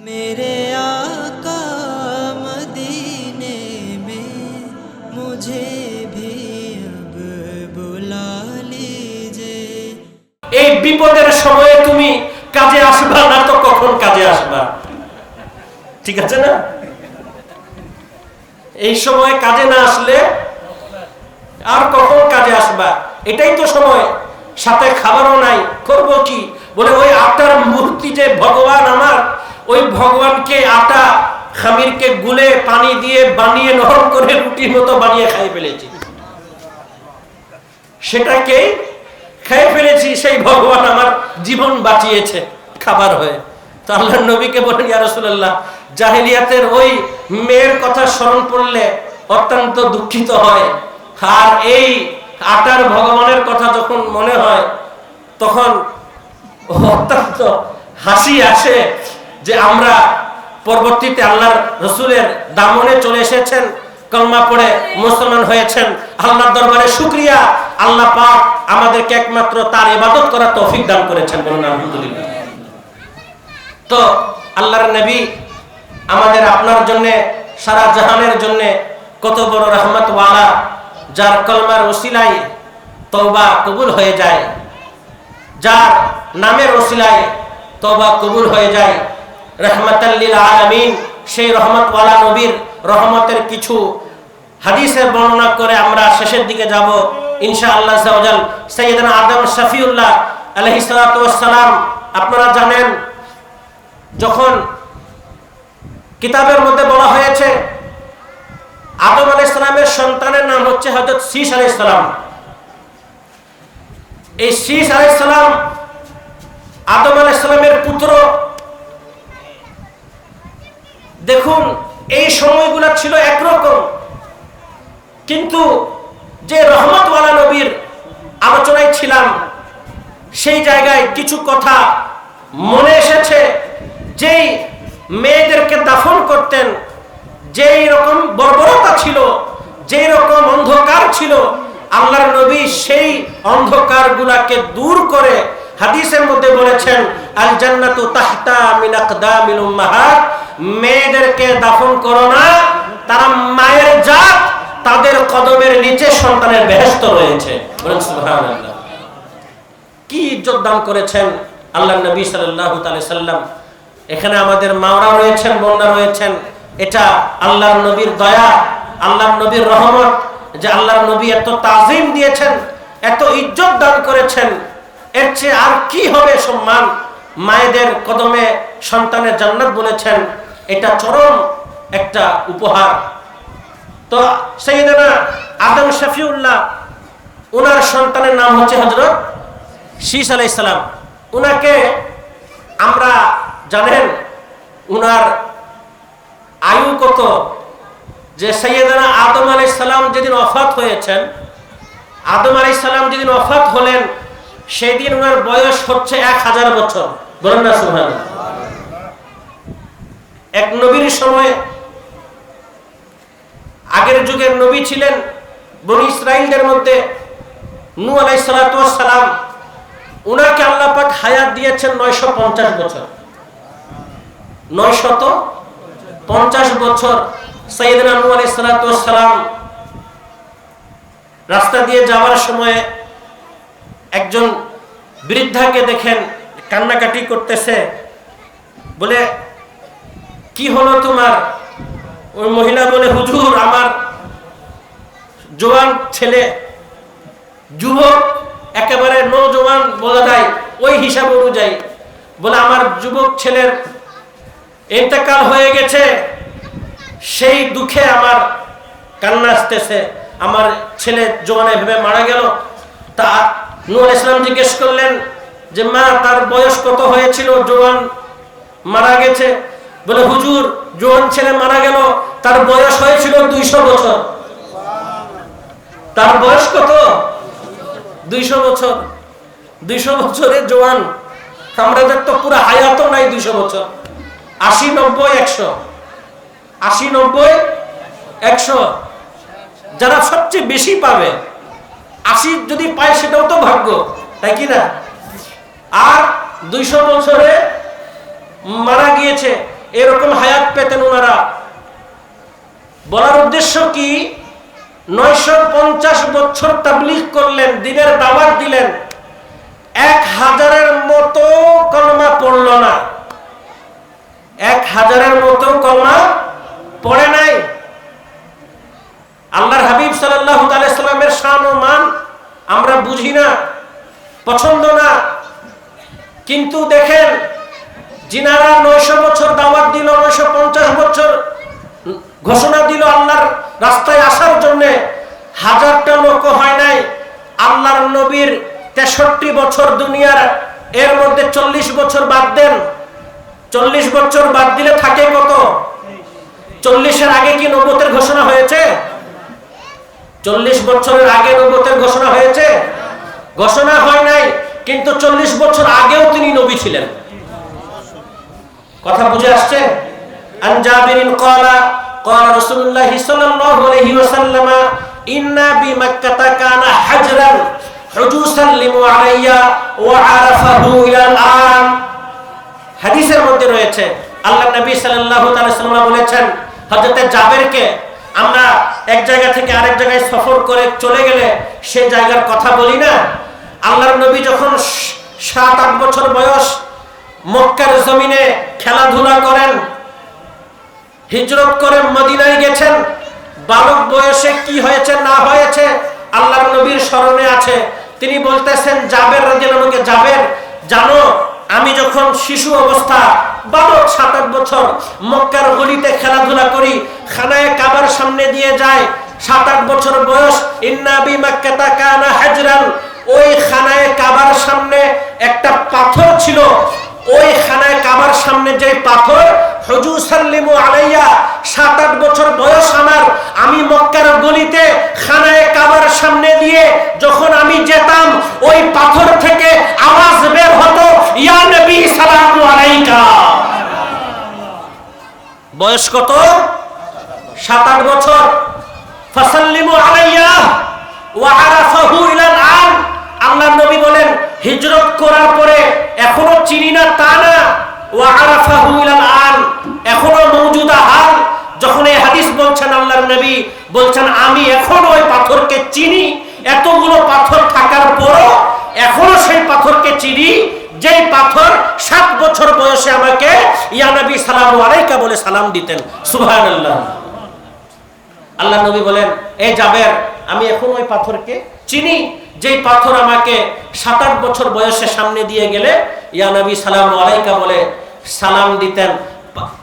मेरे आका मदीने में मुझे भी अब बुला लीजिए এই বিপদের সময়ে তুমি কাজে আসবা না তো কখন কাজে আসবা ঠিক আছে না এই সময় কাজে না আসলে আর কখন কাজে আসবা এটাই তো সময় সাথে খাবারও নাই করব কি বলে ওই আটার মূর্তি যে ভগবান আমার ওই ভগবানকে আটা খামিরকে গুলে পানি দিয়ে বানিয়ে নরম করে রুটির মতো বানিয়ে খাই ফেলেছি। সেটাকে খেয়ে ফেলেছি, সেই ভগবান আমার জীবন বাঁচিয়েছে খাবার হয়ে। তো আল্লাহ নবীকে বলেন, ইয়া রাসূলুল্লাহ, জাহেলিয়াতের ওই মেয়ের কথা স্মরণ পড়লে অত্যন্ত দুঃখিত হয়। আর এই আটার ভগবানের কথা যখন মনে হয়, তখন অত্যন্ত হাসি আসে। যে আমরা পরবর্তীতে আল্লাহর রসুলের দামনে চলে এসেছেন, কলমা পড়ে মুসলমান হয়েছেন, আল্লাহর দরবারে শুক্রিয়া, আল্লাহ পাক আমাদেরকে একমাত্র তার ইবাদত করার তৌফিক দান করেছেন বলুন, আলহামদুলিল্লাহ। তো আল্লাহর নবী আমাদের আপনার জন্য, সারা জাহানের জন্য কত বড় রহমত ওয়ালা, যার কলমার ওসিলাই তওবা কবুল হয়ে যায়, যার নামের ওসিলায় তবা কবুল হয়ে যায় আপনারা জানেন, যখন কিতাবের মধ্যে বলা হয়েছে, আদম আলাইসালামের সন্তানের নাম হচ্ছে হজরত শীষ আলাইসালাম এই শীষ আলাইসালাম আদম আলাইসালামের পুত্র ছিল একরকম। কিন্তু যে রহমতওয়ালা নবীর আলোচনায় ছিলাম, সেই জায়গায় কিছু কথা মনে এসেছে, যেই মেয়েদেরকে দাফন করতেন, যেই রকম বর্বরতা ছিল, যেই রকম অন্ধকার ছিল, আল্লাহর নবী সেই অন্ধকার গুলাকে দূর করে হাদিসের মধ্যে বলেছেন আল জান্নাতু তাহতা মিন আকদামিল উম্মাহাত মেয়েদেরকে দাফন করো না তারা মায়ের জাত, তাদের কদমের নিচে সন্তানের বেহেশত রয়েছে। কি ইজ্জত দান করেছেন আল্লাহ নবী তাআলা সাল্লাম? এখানে আমাদের মাওরা রয়েছেন, বোনরা রয়েছেন। এটা আল্লাহর নবীর দয়া, আল্লাহর নবীর রহমত যে আল্লাহর নবী এত তাজিম দিয়েছেন, এত ইজ্জত দান করেছেন। এর চেয়ে আর কি হবে সম্মান? মায়েদের কদমে সন্তানের জান্নাত বলেছেন। এটা চরম একটা উপহার। তো সেইদিনা আদম শফিউল্লাহ ওনার সন্তানের নাম হচ্ছে হজরত শীষ আলাইসালাম উনাকে আমরা জানেন উনার আয়ু কত? যে সৈয়দনা আদম আলাই সালাম যেদিন অফাত হয়েছেন, আদম আলাই সালাম যেদিন অফাত হলেন, সেদিন ওনার বয়স হচ্ছে এক হাজার বছর। বলেন এক নবীর সময় আগের যুগের নবী ছিলেন বনি ইসরাইলদের মধ্যে নু আলাই সালাম। উনাকে আল্লাহ পাক হায়াত দিয়েছেন নয়শো পঞ্চাশ বছর। নয়শত পঞ্চাশ বছর সৈয়দনা নু আলাই সালাম রাস্তা দিয়ে যাওয়ার সময় একজন বৃদ্ধাকে দেখেন, কান্নাকাটি করতেছে। বলে, কি হলো তোমার? ওই মহিলা বলে, হুজুর, আমার জোয়ান ছেলে যুবক একেবারে নৌজওয়ান বলা যায়, ওই হিসাব অনুযায়ী বলে, আমার যুবক ছেলের ইন্তেকাল হয়ে গেছে, সেই দুঃখে আমার কান্না আসতেছে, আমার ছেলে জোয়ানে ভেবে মারা গেল। তা নুর ইসলাম জিজ্ঞেস করলেন যে, মা, তার বয়স কত হয়েছিল? জোয়ান মারা গেছে। বলে, হুজুর, জোয়ান ছেলে মারা গেল, তার বয়স হয়েছিল দুইশো বছর। তার বয়স কত? দুইশো বছর। দুইশো বছরে জোয়ান আমাদের তো পুরো হায়াত নাই দুইশো বছর। আশি, নব্বই, একশো। আশি, নব্বই, একশো। যারা সবচেয়ে বেশি পাবে, আশি যদি পায় সেটাও তো ভাগ্য, তাই কি না? আর দুইশো বছরে মারা গিয়েছে এরকম হায়াত পেতেন ওনারা। বলার উদ্দেশ্য কি? নয়শো পঞ্চাশ বছর তাবলিগ করলেন, দিনের দাওয়াত দিলেন। এক হাজারের মতো কলমা পড়ল না। এক হাজারের মতো কলমা পড়ে নাই। আল্লাহর হাবিব সাল্লাহ সাল্লামের শান ও মান আমরা বুঝি না, পছন্দ না। কিন্তু দেখেন যিনারা নয়শো বছর দাওয়াত দিল, নয়শো পঞ্চাশ বছর ঘোষণা দিল আল্লাহর রাস্তায় আসার জন্য। হাজারটা লোক হয় নাই, আল্লাহর নবীর তেষট্টি বছর দুনিয়ার, এর মধ্যে চল্লিশ বছর বাদ দেন। চল্লিশ বছর বাদ দিলে থাকে কত? চল্লিশের আগে কি নবতের ঘোষণা হয়েছে? চল্লিশ বছরের আগে নবতের ঘোষণা হয়েছে? ঘোষণা হয় নাই, কিন্তু চল্লিশ বছর আগেও তিনি নবী ছিলেন। কথা বুঝে আসছে? আন জাবিরিন ক্বালা ক্বালা রাসূলুল্লাহ সাল্লাল্লাহু আলাইহি ওয়াসাল্লাম, ইন্না বিমাক্কাতা কানা হাজরান হুজুসান লিমু আলাইয়া ওয়া আরাফাহু ইলাল আন হাদিসের মধ্যে রয়েছে, আল্লাহ নবী সাল্লাল্লাহু তাআলা সাল্লাম বলেছেন, হযরতে জাবেরকে আমরা এক জায়গা থেকে আরেক জায়গায় সফর করে চলে গেলে সে জায়গার কথা বলি না? আল্লাহর নবী যখন সাত, আট বছর বয়স মক্কার জমিনে খেলাধুলা করেন, হিজরত করে মদিনায় গেছেন। বালক বয়সে কি হয়েছে, না হয়েছে, আল্লাহর নবীর স্মরণে আছে। তিনি বলতেছেন, জাবের রাজিয়ালকে জাবের, জানো, আমি যখন শিশু অবস্থা, বালক সাত আট বছর, মক্কার গলিতে খেলাধুলা করি, খানায় কাবার সামনে দিয়ে যায় সাত আট বছর বয়স ইন্নাবি মাক্কাতা কানা হাজরান। ওই খানায় কাবার সামনে একটা পাথর ছিল ওই খানায় কাবার সামনে যে পাথর হজু সাল্লিমু আলাইয়া সাত আট বছর বয়স আমার। আমি মক্কার গলিতে খানায় কাবার সামনে দিয়ে যখন আমি যেতাম, ওই পাথর থেকে আওয়াজ বের হতো, ইয়া নবী সালামু আলাইকা। বয়স কত? সাত আট বছর। ফাসাল্লিমু আলাইয়া, ওয়া আরাফাহু ইলাল আন আল্লাহর নবী বলেন, হিজরত করার পরে এখনও চিনি না, তা না। এখনও যখন এই হাদিস বলছেন আল্লাহর নবী, বলছেন, আমি এখনও ওই পাথরকে চিনি। এতগুলো পাথর থাকার এখনও সেই পাথরকে চিনি পাথর সাত বছর বয়সে আমাকে সালামু বলে সালাম দিতেন। সুবহানাল্লাহ। আল্লাহ নবী বলেন এই জাবের, আমি এখন ওই পাথরকে চিনি, যেই পাথর আমাকে সাত আট বছর বয়সে সামনে দিয়ে গেলে, ইয়া নবী সালাম আলাইকা বলে সালাম দিতেন।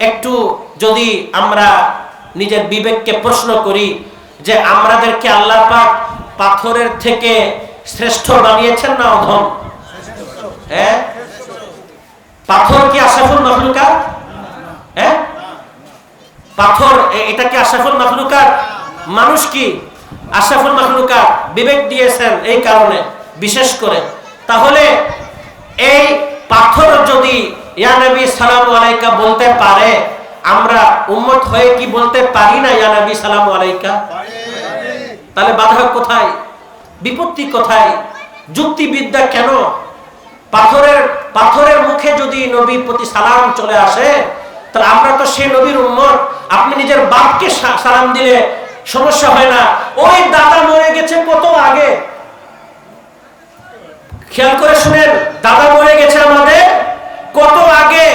একটু যদি আমরা নিজের বিবেককে প্রশ্ন করি যে আমাদেরকে আল্লাহ পাক পাথরের থেকে শ্রেষ্ঠ বানিয়েছেন না অধম? হ্যাঁ? পাথর কি আশাফুল মখলুকাত? হ্যাঁ? পাথর এটা কি আশাফুল মাখলুকাত? মানুষ কি? আশরাফুল মাখলুকাত বিবেক দিয়েছেন এই কারণে, বিশেষ করে। তাহলে এই পাথর যদি ইয়া নবী সালামু আলাইকা বলতে পারে, আমরা উম্মত হয়ে কি বলতে পারি না ইয়া নবী সালামু আলাইকা? তাহলে বাধা কোথায়? বিপত্তি কোথায়? যুক্তিবিদ্যা কেন? পাথরের পাথরের মুখে যদি নবীর প্রতি সালাম চলে আসে, তাহলে আমরা তো সেই নবীর উম্মত। আপনি নিজের বাপকে সালাম দিলে সমস্যা হয় না। ওই দাদা মরে গেছে কত আগে। খেয়াল করে শুনেন, দাদা মরে গেছে আমাদের কত আগে।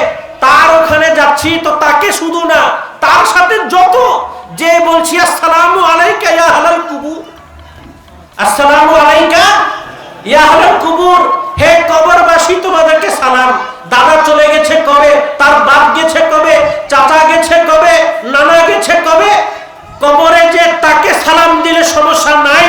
তার ওখানে যাচ্ছি, তো তাকে শুধু না, তার সাথে যত যে বলছি, আসসালামু আলাইকা ইয়া হালাল কুবুর। আসসালামু আলাইকা ইয়া হে তোমাদেরকে সালাম। দাদা চলে গেছে কবে? তার বাপ গেছে কবে? চাচা গেছে কবে? নানা গেছে কবে? কবরে যে তাকে সালাম দিলে সমস্যা নাই,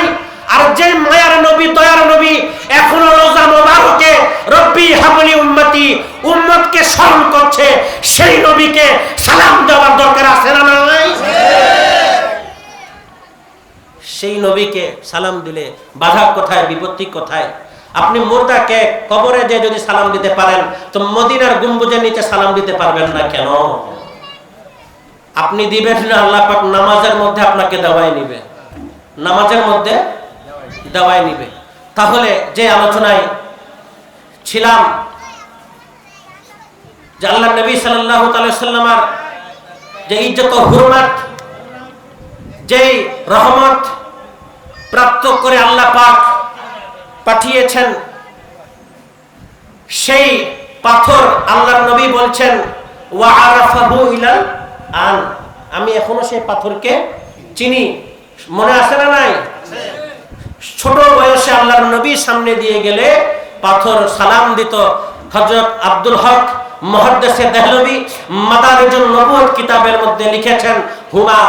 আর যে মায়ার নবী, দয়ার নবী, এখনও রোজা মোবারকে রব্বি হাবলি উম্মতি, উম্মতকে স্মরণ করছে, সেই নবীকে সালাম দেওয়ার দরকার আছে না নাই? সেই নবীকে সালাম দিলে বাধা কোথায়, বিপত্তি কোথায়? আপনি মোর্দাকে কবরে যে যদি সালাম দিতে পারেন, তো মদিনার গম্বুজের নিচে সালাম দিতে পারবেন না কেন? আপনি দিবেন আল্লাহ পাক নামাজের মধ্যে আপনাকে দেওয়াই নিবে। নামাজের মধ্যে দেওয়াই নিবে। তাহলে যে আলোচনায় ছিলাম, যে আল্লাহ নবী সাল্লামার যে ইজ্জত হুরমাত, যেই রহমত প্রাপ্ত করে আল্লাহ পাক পাঠিয়েছেন, সেই পাথর আল্লাহর নবী বলছেন, ওয়া আরাফাহু ইলাল আন আমি এখনও সেই পাথরকে চিনি। মনে আসে না নাই? ছোট বয়সে আল্লাহর নবী সামনে দিয়ে গেলে পাথর সালাম দিত। হযরত আব্দুল হক মুহাদ্দিসে দেহলভী মাদারিজুন নবুয়ত কিতাবের মধ্যে লিখেছেন, হুমা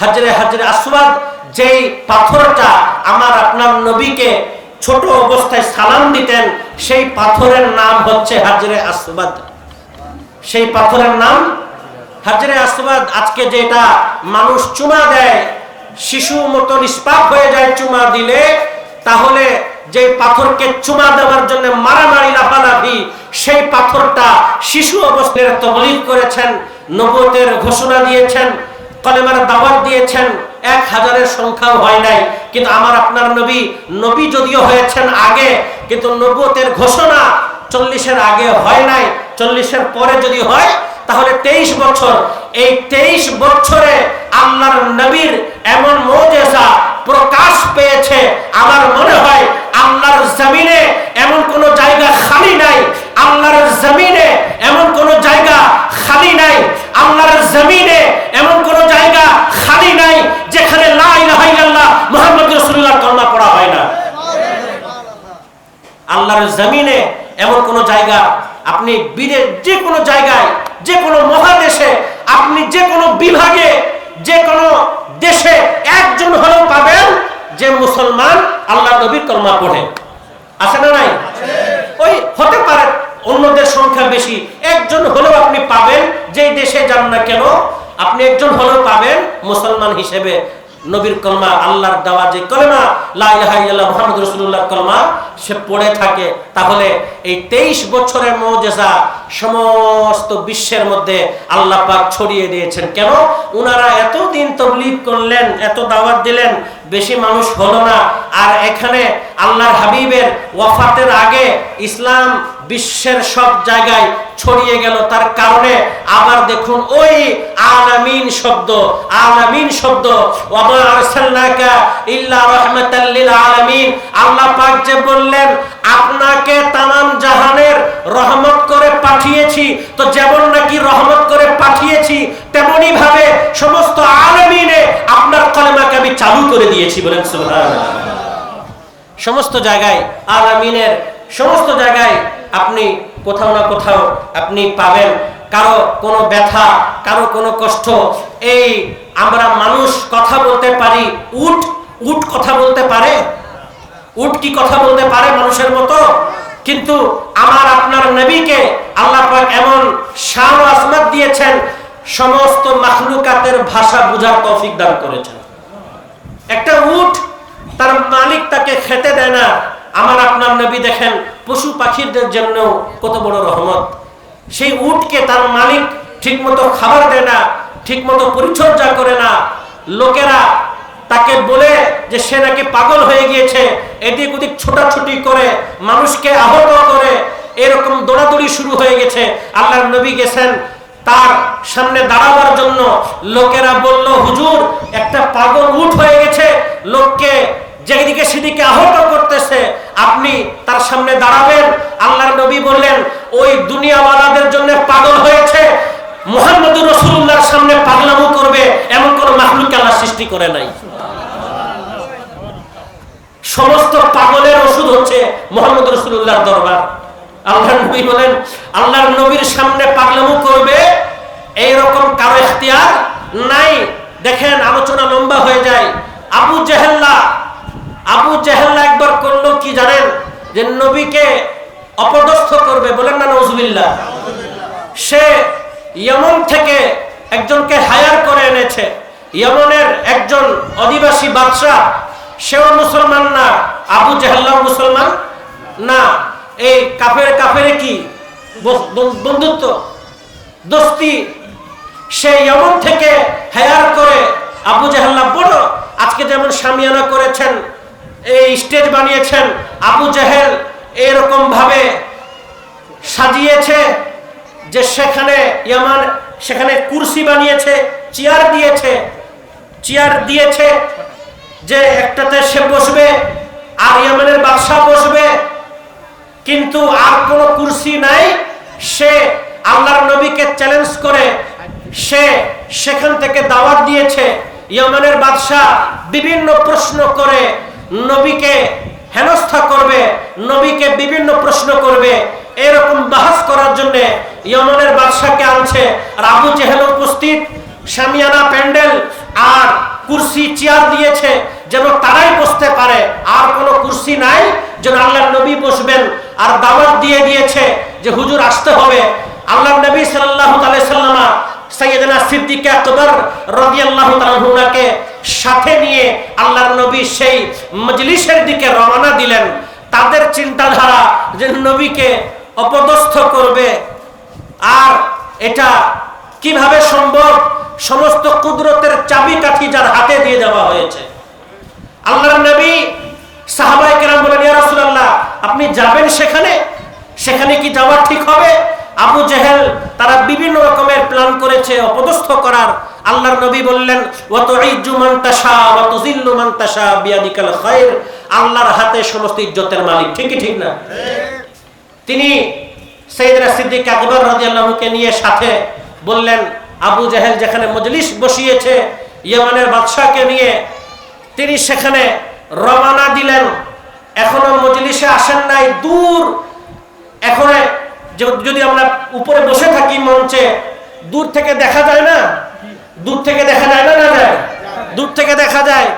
হাজরে হাজরে আসওয়াদ, যেই পাথরটা আমার আপনার নবীকে ছোট অবস্থায় সালাম দিতেন, সেই পাথরের নাম হচ্ছে হাজরে আসওয়াদ। সেই পাথরের নাম হাজরে আসওয়াদ আজকে যেটা মানুষ চুমা দেয়, শিশু মতো নিষ্পাপ হয়ে যায় চুমা দিলে, তাহলে যে পাথরকে চুমা দেওয়ার জন্য মারামারি লাফালাফি, সেই পাথরটা শিশু অবস্থায় তবলিগ করেছেন নবতের ঘোষণা দিয়েছেন, কলেমার দাওয়াত দিয়েছেন, এক হাজারের সংখ্যাও হয় নাই। কিন্তু আমার আপনার নবী নবী যদিও হয়েছেন আগে, কিন্তু নবতের ঘোষণা চল্লিশের আগে হয় নাই, চল্লিশের পরে যদি হয় তাহলে তেইশ বছর, এই তেইশ বছরে আল্লাহর নবীর এমন মৌজেসা প্রকাশ পেয়েছে। আমার মনে হয় আল্লাহর জমিনে এমন কোন জায়গা খালি নাই। আল্লাহর জমিনে এমন কোন জায়গা খালি নাই। আল্লাহর জমিনে এমন কোন জায়গা খালি নাই যেখানে মুহাম্মদ রাসূলুল্লাহ কলমা পড়া হয় না। আল্লাহর জমিনে এমন কোন জায়গা আপনি বিদেশ যে কোনো জায়গায় যে কোনো মহাদেশে আপনি যে কোনো বিভাগে, যে কোনো দেশে একজন হলেও পাবেন যে মুসলমান আল্লাহ নবীর কলমা পড়ে। আছে না নাই? ওই হতে পারে অন্যদের সংখ্যা বেশি। একজন হলেও আপনি পাবেন, যেই দেশে যান না কেন, আপনি একজন হলেও পাবেন মুসলমান হিসেবে। নবীর কলমা, আল্লাহর দেওয়া যে কলমা, লা ইলাহা ইল্লাল্লাহ কলমা, সে পড়ে থাকে। তাহলে এই 23 বছরের মুজিজা সমস্ত বিশ্বের মধ্যে আল্লাহ পাক ছড়িয়ে দিয়েছেন। কেন? উনারা এত দিন তবলিগ করলেন, এত দাওয়াত দিলেন, বেশি মানুষ হলো না। আর এখানে আল্লাহর হাবিবের ওয়াফাতের আগে ইসলাম বিশ্বের সব জায়গায় ছড়িয়ে গেল। তার কারণে আবার দেখুন ওই আলামিন শব্দ আলামিন শব্দ আলামিন। আল্লাহ পাক যে বললেন, আপনাকে তামাম জাহানের রহমত করে পাঠিয়েছি। তো যেমন নাকি রহমত করে পাঠিয়েছি, তেমনি ভাবে সমস্ত আলামিনে আপনার কলেমাকে আমি চালু করে দিয়েছি বলেন সুবহানাল্লাহ। সমস্ত জায়গায় আলামিনের, সমস্ত জায়গায় আপনি কোথাও না কোথাও আপনি পাবেন। কারও কোনো ব্যথা, কারও কোনো কষ্ট, এই আমরা মানুষ কথা বলতে পারি, উট উট কথা বলতে পারে? উট কি কথা বলতে পারে মানুষের মতো? কিন্তু আমার আপনার নবীকে আল্লাহ এমন শান ও আসমাত দিয়েছেন, সমস্ত মাখলুকাতের ভাষা বুঝার তৌফিক দান করেছেন। একটা উট, তার মালিক তাকে খেতে দেয় না। আমার আপনার নবী দেখেন পশু পাখিদের জন্য কত বড় রহমত। সেই উটকে তার মালিক ঠিকমতো খাবার দেয় না, ঠিকমতো পরিচর্যা করে না। লোকেরা তাকে বলে যে সে নাকি পাগল হয়ে গিয়েছে, এদিক ওদিক ছোটাছুটি করে, মানুষকে আহত করে, এরকম দৌড়াদৌড়ি শুরু হয়ে গেছে। আল্লাহর নবী গেছেন, তার সামনে দাঁড়াবার জন্য লোকেরা বলল, হুজুর, একটা পাগল উঠ হয়ে গেছে, লোককে যেদিকে সেদিকে আহত করতেছে আপনি তার সামনে দাঁড়াবেন। আল্লাহর নবী বললেন, ওই দুনিয়াওয়ালাদের জন্য পাগল হয়েছে। মোহাম্মদুর রসুল্লাহর সামনে পাগলামু করবে, এমন কোন মাহলুক আল্লাহ সৃষ্টি করে নাই। সমস্ত পাগলের ওষুধ হচ্ছে মোহাম্মদ রসুল্লাহর দরবার। আল্লাহর নবী বলেন, আল্লাহর নবীর সামনে পাগলামু করবে, এইরকম কারও এখতিয়ার নাই। দেখেন, আলোচনা লম্বা হয়ে যায়। আবু জেহেল্লা আবু জেহেল্লা একবার করল কি জানেন যে নবীকে অপদস্থ করবে বলেন না নজবিল্লা সে ইয়মন থেকে একজনকে হায়ার করে এনেছে। ইয়মনের একজন অধিবাসী বাদশাহ, সেও মুসলমান না, আবু জাহাল্লাহ মুসলমান না। এই কাফের কাফের কি বন্ধুত্ব, দোস্তি? সে ইয়মন থেকে হায়ার করে আবু জাহাল্লাহ বড়, আজকে যেমন সামিয়ানা করেছেন এই স্টেজ বানিয়েছেন আবু জাহেল। এরকম ভাবে সাজিয়েছে যে সেখানে ইয়ামান, সেখানে কুরসি বানিয়েছে, চেয়ার দিয়েছে চেয়ার দিয়েছে যে একটাতে সে বসবে আর ইয়ামানের বাদশাহ বসবে। কিন্তু আর কোনো কুরসি নাই। সে আল্লাহর নবীকে চ্যালেঞ্জ করে। সে সেখান থেকে দাওয়াত দিয়েছে। ইয়মানের বাদশাহ বিভিন্ন প্রশ্ন করে। নবীকে হেনস্থা করবে, নবীকে বিভিন্ন প্রশ্ন করবে, এরকম বাহাস করার জন্য ইয়মনের বাদশাহকে আনছে আর আবু জেহেল উপস্থিত। সামিয়ানা প্যান্ডেল আর কুরসি চেয়ার দিয়েছে যেন তারাই বসতে পারে। আর কোনো কুরসি নাই যেন আল্লাহ নবী বসবেন। আর দাওয়াত দিয়ে দিয়েছে যে হুজুর আসতে হবে। আল্লাহ নবী সাল্লাল্লাহু আলাইহি সাল্লামা সাথে নিয়ে আল্লাহর নবী সেই মজলিসের দিকে রওনা দিলেন। তাদের চিন্তাধারা করবে আর এটা কীভাবে সম্ভব? সমস্ত কুদরতের চাবিকাঠি যার হাতে দিয়ে দেওয়া হয়েছে। আল্লাহর নবী সাহাবাই কেরাম বলেন আপনি যাবেন সেখানে? সেখানে কি যাওয়া ঠিক হবে? আবু জেহেল তারা বিভিন্ন রকমের প্ল্যান করেছে, অপদস্থ করার। আল্লাহর নবী বললেন আল্লাহর হাতে সমস্ত ইজ্জতের মালিক। ঠিকই ঠিক না? তিনি সৈয়দরা সিদ্দিক আকবর রাদিয়াল্লাহুকে নিয়ে সাথে বললেন, আবু জাহেল যেখানে মজলিস বসিয়েছে ইয়েমানের বাদশাহকে নিয়ে, তিনি সেখানে রওনা দিলেন। এখনও মজলিসে আসেন নাই, দূর। এখন যদি আমরা উপরে বসে থাকি মঞ্চে, দূর থেকে দেখা যায় না? দূর থেকে দেখা যায় না না যায়? দূর থেকে দেখা যায়।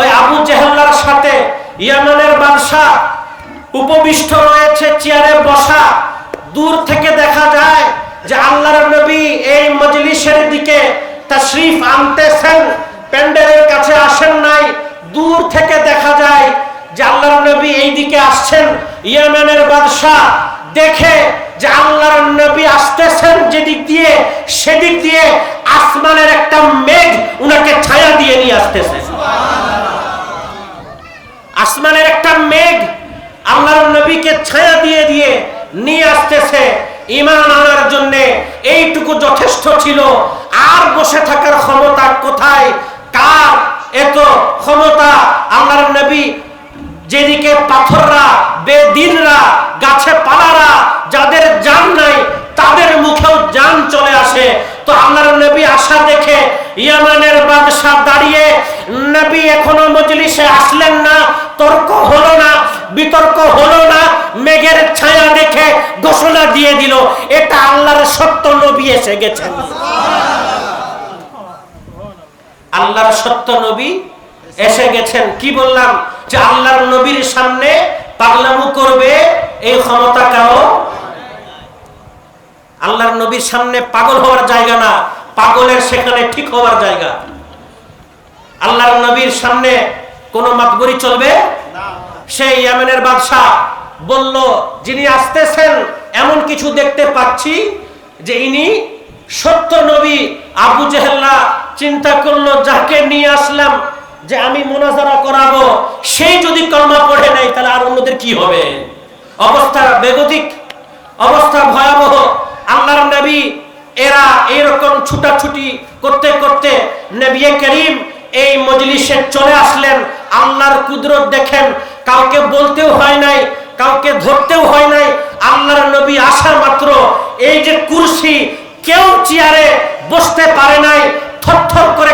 ওই আবু জেহেল্লার সাথে ইয়ামানের বাদশাহ উপবিষ্ট রয়েছে, চেয়ারে বসা। দূর থেকে দেখা যায় যে আল্লাহর নবী এই মজলিসের দিকে তাশরিফ আনতেছেন, প্যান্ডেলের কাছে আসেন নাই। দূর থেকে দেখা যায় যে আল্লাহর নবী এই দিকে আসছেন, ইয়েমেনের বাদশাহ দেখে যে আল্লাহর নবী আসতেছেন যেদিক দিয়ে, সেদিক দিয়ে আসমানের একটা মেঘ উনাকে ছায়া দিয়ে নিয়ে আসতেছে। আসমানের একটা মেঘ আল্লাহর নবীকে ছায়া দিয়ে দিয়ে নিয়ে আসতেছে। ইমান আনার জন্য এইটুকু যথেষ্ট ছিল। আর বসে থাকার ক্ষমতা কোথায়? কার এত ক্ষমতা? আল্লাহর নবী যেদিকে পাথররা, বেদিনরা গাছে পালারা ইয়ামানের বাদশাহ দাঁড়িয়ে নবী এখনও মজলিসে আসলেন না, তর্ক হলো না, বিতর্ক হলো না, মেঘের ছায়া দেখে ঘোষণা দিয়ে দিল, এটা আল্লাহর সত্য নবী এসে গেছেন। আল্লাহর সত্য নবী এসে গেছেন, কি বললাম? যে আল্লাহর নবীর সামনে পাগলামু করবে এই ক্ষমতা কারও? আল্লাহর নবীর সামনে পাগল হওয়ার জায়গা না। পাগলের সেখানে ঠিক হওয়ার জায়গা। আল্লাহর নবীর সামনে কোন মাতবরি চলবে? সেই ইয়ামেনের বাদশাহ বলল যিনি আসতেছেন এমন কিছু দেখতে পাচ্ছি যে ইনি সত্য নবী আবু জেহেল্লা চিন্তা করল যাকে নিয়ে আসলাম যে আমি মোনাজারা করাবো সেই যদি কলমা পড়ে নাই তাহলে আর অন্যদের কি হবে? অবস্থা বেগতিক অবস্থা ভয়াবহ। আল্লাহর নবী এরা এরকম ছুটাছুটি করতে করতে নবী করিম এই মজলিসে চলে আসলেন। আল্লাহর কুদরত দেখেন, কাউকে বলতেও হয় নাই, কাউকে ধরতেও হয় নাই। আল্লাহর নবী আসার মাত্র এই যে কুরসি, কেউ চেয়ারে বসতে পারে নাই থর করে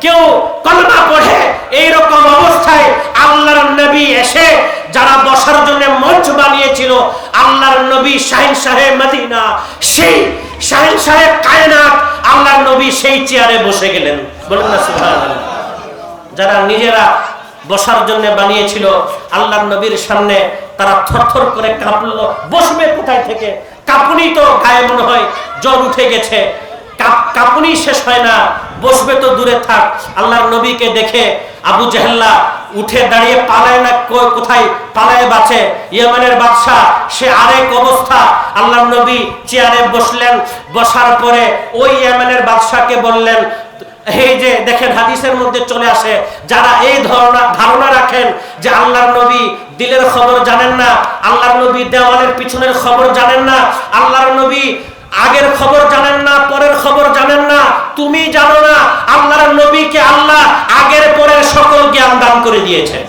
কেউ কলমা পড়ে, এইরকম অবস্থায় আল্লাহর নবী এসে যারা বসার জন্য মঞ্চ বানিয়েছিল, আল্লাহর নবী শাহিন সাহেব মদিনা, সেই শাহিন সাহেব কায়নাত আল্লাহর নবী সেই চেয়ারে বসে গেলেন। বলুন না সুবহানাল্লাহ। যারা নিজেরা বসার জন্য বানিয়েছিল, আল্লাহর নবীর সামনে তারা থরথর করে কাঁপলো, বসবে কোথায় থেকে? কাঁপুনি তো গায়ে মনে হয়, জ্বর উঠে গেছে। কাপ- কাঁপুনি শেষ হয় না। বসবে তো দূরে থাক। আল্লাহর নবীকে দেখে আবু জাহেল্লা উঠে দাঁড়িয়ে পালায় না কোথায়? পালায় বাঁচে। ইয়েমেনের বাদশাহ, সে আরেক অবস্থা। আল্লাহর নবী চেয়ারে বসলেন। বসার পরে ওই ইয়েমেনের বাদশাকে বললেন এই যে দেখেন হাদিসের মধ্যে চলে আসে, যারা এই ধারণা ধারণা রাখেন যে আল্লাহর নবী দিলের খবর জানেন না, আল্লাহর নবী দেওয়ালের পিছনের খবর জানেন না, আল্লাহর নবী আগের খবর জানেন না, পরের খবর জানেন না। তুমি জানো না, আল্লাহর নবীকে আল্লাহ আগের পরের সকল জ্ঞান দান করে দিয়েছেন।